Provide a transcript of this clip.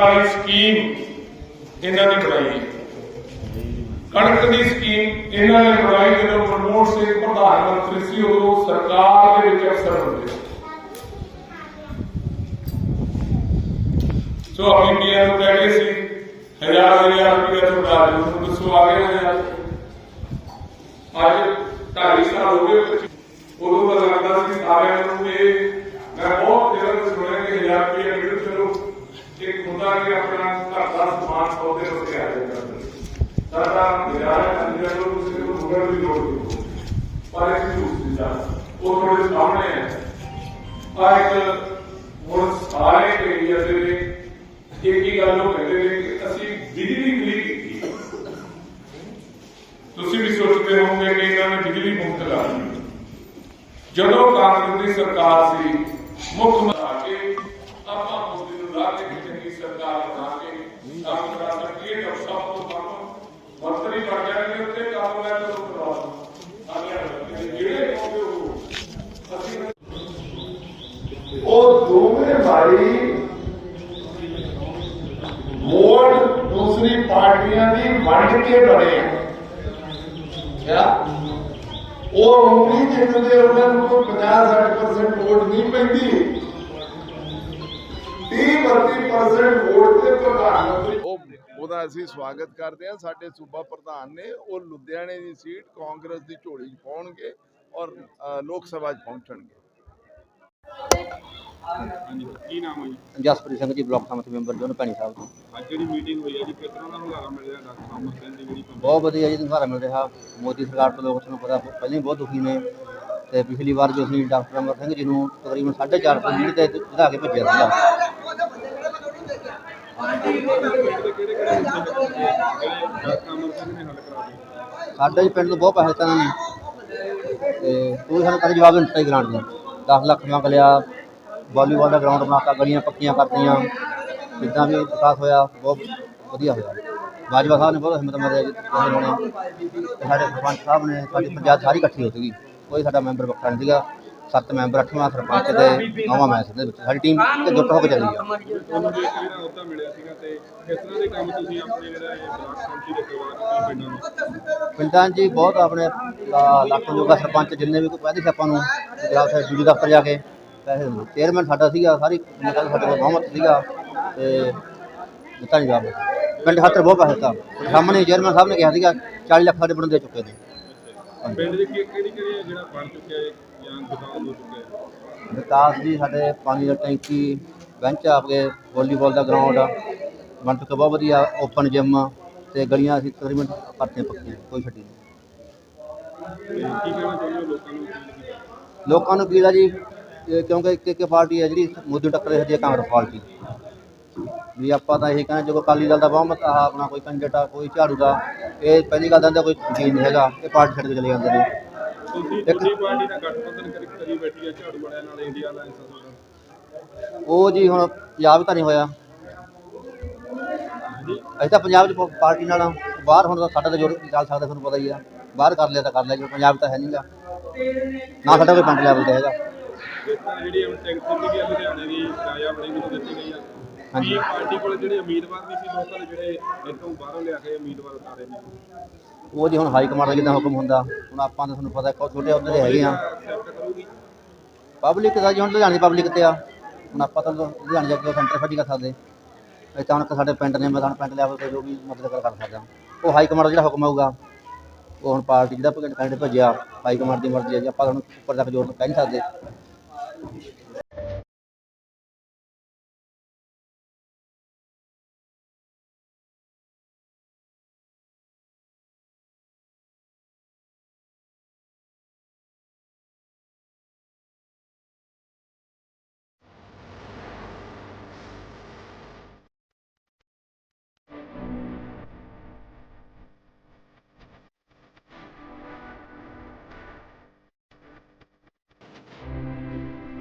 ਵਾਲੀ ਸਕੀਮ ਇਹਨਾਂ ਨੇ ਬਣਾਈ ਕਣਕ ਦੀ ਸਕੀਮ ਇਹਨਾਂ ਨੇ ਬਣਾਈ, ਜਦੋਂ ਮਨਮੋਹਨ ਸਿੰਘ ਪ੍ਰਧਾਨ ਮੰਤਰੀ ਸੀ, ਉਦੋਂ ਸਰਕਾਰ ਦੇ ਵਿੱਚ ਅਫਸਰ ਹੁੰਦੇ ਸੋ। ਆਪਣੀ ਪੀਐਮ ਨੂੰ ਕਹਿ ਗਏ ਸੀ, ਹਜ਼ਾਰ ਹਜ਼ਾਰ ਰੁਪਏ ਤੁਹਾਡਾ ਨੂੰ ਦੱਸੋ ਆ ਗਏ ਹਜ਼ਾਰ ਅੱਜ? ਢਾਈ ਸਾਲ ਹੋ ਗਏ। ਉਦੋਂ ਤਾਂ ਲੱਗਦਾ ਸੀ ਸਾਰਿਆਂ ਨੂੰ ਇਹ ਮੈਂ ਬਹੁਤ ਦਿਨਾਂ ਤੋਂ ਸੁਣਿਆ ਕਿ ਹਜ਼ਾਰ ਰੁਪਏ ਮਿਲ ਚਲੋ ਇੱਕ ਹੁੰਦਾ ਕਿ ਆਪਣਾ ਘਰ ਦਾ ਸਮਾਨ ਸੌਦੇ ਉੱਤੇ ਆ ਜਾਂਦਾ ਸਾਡਾ ਹਜ਼ਾਰ ਅੰਦਰ ਨੂੰ ਕਿਸੇ ਨੂੰ ਮੁਗਲ ਦੀ ਲੋੜ ਨਹੀਂ ਪਰ ਇਹ ਦੂਸਰੀ ਦਾ ਉਹ ਤੁਹਾਡੇ ਸਾਹਮਣੇ ਹੈ। ਆ ਇੱਕ ਹੁਣ ਸਾਰੇ ਏਰੀਆ ਦੇ ਇੱਕ ਹੀ ਗੱਲ ਉਹ ਕਹਿੰਦੇ ਨੇ ਕਿ ਅਸੀਂ ਬਿਜਲੀ ਫ੍ਰੀ ਕੀਤੀ ਤੁਸੀਂ ਵੀ ਸੋਚਦੇ ਹੋਵੋਗੇ ਕਿ ਇਹਨਾਂ ਨੇ ਬਿਜਲੀ ਮੁਫਤ ਲਾ ਦਿੱਤੀ। ਜਦੋਂ ਕਾਂਗਰਸ ਦੀ ਸਰਕਾਰ ਸੀ, ਮੁੱਖ ਮੰਤਰੀ ਕੇ ਆਪਾਂ ਮੋਦੀ ਨੂੰ ਲਾ ਕੇ ਇੱਕ ਚੰਗੀ ਸਰਕਾਰ ਬਣਾ ਕੇ ਕੰਮ ਕਰਾ ਸਕੀਏ ਤਾਂ ਸਭ ਤੋਂ ਕੰਮ ਮੰਤਰੀ ਬਣ ਜਾਣਗੇ ਉੱਤੇ ਕੰਮ ਲੈ ਕੇ ਕਰਵਾ ਦੋ ਜਿਹੜੇ ਕਹੋਗੇ ਅਸੀਂ ਉਹ ਦੋਵੇਂ ਭਾਈ ਵੋਟ ਦੂਸਰੀ ਪਾਰਟੀਆਂ ਦੀ ਵੰਡ ਕੇ ਬਣੇ ਆ। ਕਿਆ? ਉਹ ਉਮੀਦ ਜਿੱਤਦੇ ਉਹਨਾਂ ਨੂੰ ਕੋਈ 50-60% ਵੋਟ ਨਹੀਂ ਪੈਂਦੀ। 30-32% ਵੋਟ ਤੇ ਪ੍ਰਧਾਨ ਮੰਤਰੀ ਉਹ ਉਹਦਾ ਅਸੀਂ ਸਵਾਗਤ ਕਰਦੇ ਹਾਂ। ਸਾਡੇ ਸੂਬਾ ਪ੍ਰਧਾਨ ਨੇ ਉਹ ਲੁਧਿਆਣੇ ਦੀ ਸੀਟ ਕਾਂਗਰਸ ਦੀ ਝੋਲੀ 'ਚ ਪਾਉਣਗੇ ਔਰ ਲੋਕ ਸਭਾ 'ਚ ਪਹੁੰਚਣਗੇ। ਕੀ ਨਾਮ ਹੈ ਜੀ? ਜਸਪ੍ਰੀਤ ਸਿੰਘ ਜੀ ਬਲਾਕ ਸਮਿਤੀ ਮੈਂਬਰ ਜੋਨ ਭੈਣੀ ਸਾਹਿਬ ਅੱਜ ਜਿਹੜੀ ਮੀਟਿੰਗ ਹੋਈ ਹੈ ਜੀ ਕਿਸ ਤਰ੍ਹਾਂ ਦਾ ਹੁਲਾਰਾ ਮਿਲ ਰਿਹਾ? ਡਾਕਟਰ ਅਮਰ ਸਿੰਘ ਦੀ ਜਿਹੜੀ ਬਹੁਤ ਵਧੀਆ ਜੀ ਤੁਹਾਨੂੰ ਮਿਲ ਰਿਹਾ। ਮੋਦੀ ਸਰਕਾਰ ਤੋਂ ਲੋਕ ਤੁਹਾਨੂੰ ਪਤਾ ਪਹਿਲਾਂ ਹੀ ਬਹੁਤ ਦੁਖੀ ਨੇ। ਤੇ ਪਿਛਲੀ ਵਾਰ ਜੋ ਅਸੀਂ ਡਾਕਟਰ ਅਮਰ ਸਿੰਘ ਜੀ ਨੂੰ ਤਕਰੀਬਨ 4.5 ਲੀਡ ਤੇ ਵਧਾ ਕੇ ਭੇਜਿਆ ਸੀਗਾ ਕਿਹੜੇ ਕਿਹੜੇ ਕਿਹੜੇ ਮੁੱਦੇ ਚੱਕੇ ਜਿਹੜੇ ਡਾਕਟਰ ਅਮਰ ਸਿੰਘ ਨੇ ਹੱਲ ਕਰਾ ਦਿੱਤੇ ਸਾਡੇ ਜੀ ਪਿੰਡ ਤੋਂ ਬਹੁਤ ਪੈਸੇ ਤਾਂ ਇਹਨਾਂ ਨੇ। ਤੇ ਕੋਈ ਸਾਨੂੰ ਕਦੇ ਜਵਾਬ ਨਹੀਂ ਦਿੱਤਾ ਗ੍ਰਾਂਟ ਦਾ। 10 ਲੱਖ ਮੰਗ ਲਿਆ ਵਾਲੀਬਾਲ ਦਾ ਗਰਾਊਂਡ ਬਣਾਤਾ, ਗਲੀਆਂ ਪੱਕੀਆਂ ਕਰਤੀਆਂ। ਜਿੱਦਾਂ ਵੀ ਵਿਕਾਸ ਹੋਇਆ, ਬਹੁਤ ਵਧੀਆ ਹੋਇਆ। ਬਾਜਵਾ ਸਾਹਿਬ ਨੇ ਬਹੁਤ ਹਿੰਮਤ ਮਾਰਿਆ ਜੀ ਸਾਡੇ ਸਰਪੰਚ ਸਾਹਿਬ ਨੇ, ਸਾਡੀ ਪੰਚਾਇਤ ਸਾਰੀ ਇਕੱਠੀ ਹੋ ਸੀਗੀ ਕੋਈ ਸਾਡਾ ਮੈਂਬਰ ਵੱਖਰਾ ਨਹੀਂ ਸੀਗਾ। ਸੱਤ ਮੈਂਬਰ, ਅੱਠਵਾਂ ਸਰਪੰਚ ਤੇ ਨੌਵਾਂ ਮੈਂ ਦੇ ਵਿੱਚ ਸਾਡੀ ਟੀਮ ਤੇ ਜੁੱਟ ਹੋ ਕੇ ਚੱਲੀ ਆ। ਤੁਹਾਨੂੰ ਵੀ ਇੱਕ ਜਿਹੜਾ ਅਹੁਦਾ ਮਿਲਿਆ ਸੀਗਾ ਤੇ ਕਿਸ ਤਰ੍ਹਾਂ ਦੇ ਕੰਮ ਤੁਸੀਂ ਆਪਣੇ ਜਿਹੜਾ ਇਹ ਬਲਾਕ ਕਮੇਟੀ ਦੇ ਕਰਵਾ ਪਿੰਡਾਂ ਨੂੰ ਪਿੰਡਾਂ 'ਚ ਜੀ ਬਹੁਤ ਆਪਣੇ ਲਾ- ਲੱਖ ਜੋਗਾ ਸਰਪੰਚ ਜਿੰਨੇ ਵੀ ਕੋਈ ਕਹਿੰਦੇ ਸੀ ਆਪਾਂ ਨੂੰ ਜਾਂ ਉੱਥੇ ਡੀਡੀ ਦਫ਼ਤਰ ਜਾ ਕੇ ਪੈਸੇ ਦਿੰਦੇ। ਚੇਅਰਮੈਨ ਸਾਡਾ ਸੀਗਾ, ਸਾਰੀ ਨਿਕਲ ਸਾਡੇ ਕੋਲ ਬਹੁਮਤ ਸੀਗਾ ਤੇ ਦਿੱਤਾ ਨਹੀਂ ਜਵਾਬ। ਪਿੰਡ ਖਾਤਰ ਬਹੁਤ ਪੈਸੇ ਦਿੱਤਾ। ਸਾਹਮਣੇ ਚੇਅਰਮੈਨ ਸਾਹਿਬ ਨੇ ਕਿਹਾ ਸੀਗਾ 40 ਲੱਖ ਸਾਡੇ ਬਣਦੇ ਚੁੱਕੇ ਨੇ। ਪਿੰਡ ਦੇ ਕਿਹੜੀ ਕਿਹੜੀ ਜਿਹੜਾ ਬਣ ਚੁੱਕਿਆ ਹੈ ਵਿਕਾਸ ਜੀ, ਸਾਡੇ ਪਾਣੀ ਦਾ ਟੈਂਕੀ, ਬੈਂਚ ਆਪਗੇ ਵਾਲੀਬਾਲ ਦਾ ਗਰਾਊਂਡ ਬਣ ਚੁੱਕਾ ਬਹੁਤ ਵਧੀਆ ਓਪਨ ਜਿਮ ਤੇ ਗਲੀਆਂ ਅਸੀਂ ਤਕਰੀਬਨ ਕਰਤੇ ਪੱਕੀਆਂ, ਕੋਈ ਛੱਡੀ ਨਹੀਂ। ਲੋਕਾਂ ਨੂੰ ਅਪੀਲ ਆ ਜੀ, ਇਹ ਕਿਉਂਕਿ ਇੱਕ ਇੱਕ ਪਾਰਟੀ ਹੈ ਜਿਹੜੀ ਮੋਦੀ ਨੂੰ ਟੱਕਰ ਰਹੀ ਹੈ ਕਾਂਗਰਸ ਪਾਰਟੀ। ਵੀ ਆਪਾਂ ਤਾਂ ਇਹ ਕਹਿੰਦੇ ਜੋ ਅਕਾਲੀ ਦਲ ਦਾ ਬਹੁਮਤ ਆ ਆਪਣਾ ਕੋਈ ਕੰਜਟਾ ਕੋਈ ਝਾੜੂ ਦਾ, ਇਹ ਪਹਿਲੀ ਗੱਲ ਤਾਂ ਕੋਈ ਯਕੀਨ ਨਹੀਂ ਹੈਗਾ, ਇਹ ਪਾਰਟੀ ਛੱਡ ਕੇ ਚਲੇ ਜਾਂਦੇ ਨੇ। ਤੁਸੀਂ ਤੁਹਾਡੀ ਪਾਰਟੀ ਨਾਲ ਗੱਠਬੰਧਨ ਕਰੀ ਕਰੀ ਬੈਠੀ ਹੈ ਝਾੜੂ ਵਾਲਿਆਂ ਨਾਲ ਇੰਡੀਆ ਅਲਾਈਅੰਸ ਦਾ ਉਹ ਜੀ ਹੁਣ ਪੰਜਾਬ ਤਾਂ ਨਹੀਂ ਹੋਇਆ। ਅਸੀਂ ਤਾਂ ਪੰਜਾਬ 'ਚ ਪ- ਪਾਰਟੀ ਨਾਲ ਆ। ਬਾਹਰ ਹੁਣ ਤਾਂ ਸਾਡਾ ਤਾਂ ਜੋੜ ਚੱਲ ਸਕਦਾ ਤੁਹਾਨੂੰ ਪਤਾ ਹੀ ਆ। ਬਾਹਰ ਕਰ ਲਿਆ ਤਾਂ ਕਰ ਲਿਆ ਜੋ ਪੰਜਾਬ ਤਾਂ ਹੈ ਨਹੀਂਗਾ ਨਾ ਸਾਡਾ ਕੋਈ ਪਿੰਡ ਲੈਵਲ ਤੇ ਹੈਗਾ। ਜਿਹੜੀ ਹੁਣ ਟਿਕਟ ਦਿੱਤੀ ਗਈ ਹੈ ਲੁਧਿਆਣੇ ਦੀ ਰਾਜਾ ਬੜੀ ਨੂੰ ਦਿੱਤੀ ਗਈ ਹਾਂਜੀ। ਕੀ ਪਾਰਟੀ ਕੋਲ ਜਿਹੜੇ ਉਮੀਦਵਾਰ ਨਹੀਂ ਸੀ ਲੋਕਾਂ ਨੇ ਜਿਹੜੇ ਇੱਥੋਂ ਬਾਹਰੋਂ ਲਿਆ ਕੇ ਉਮੀਦਵਾਰ ਉਤਾਰੇ ਨੇ। ਉਹ ਜੀ ਹੁਣ ਹਾਈ ਕਮਾਂਡ ਦਾ ਜਿੱਦਾਂ ਹੁਕਮ ਹੁੰਦਾ ਹੁਣ ਆਪਾਂ ਤਾਂ ਤੁਹਾਨੂੰ ਪਤਾ ਛੋਟੇ ਅਹੁਦੇ ਤੇ ਹੈਗੇ ਆ। ਪਬਲਿਕ ਦਾ ਜੀ ਹੁਣ ਲੁਧਿਆਣੇ ਪਬਲਿਕ ਤੇ ਆ। ਹੁਣ ਆਪਾਂ ਤਾਂ ਲੁਧਿਆਣੇ ਜਾ ਕੇ ਸੈਂਟਰ ਫੱਡੀ ਕਰ ਸਕਦੇ। ਇਹ ਤਾਂ ਹੁਣ ਸਾਡੇ ਪਿੰਡ ਨੇ ਮੈਂ ਤਾਂ ਹੁਣ ਪਿੰਡ ਲੈਵਲ ਤੇ ਜੋ ਵੀ ਮਦਦ ਕਰ ਕਰ ਸਕਦਾ। ਉਹ ਹਾਈ ਕਮਾਂਡ ਦਾ ਜਿਹੜਾ ਹੁਕਮ ਆਊਗਾ ਉਹ ਹੁਣ ਪਾਰਟੀ ਜਿਹੜਾ ਕੈਂਡੀਡੇਟ ਭੇਜਿਆ ਹਾਈ ਕਮਾਂਡ ਦੀ ਮਰਜ਼ੀ ਹੈ ਜੀ ਆਪਾਂ ਤੁਹਾਨੂੰ ਉੱਪਰ ਤੱਕ ਜੋਰ ਕਹਿ ਨਹੀਂ ਸਕਦੇ।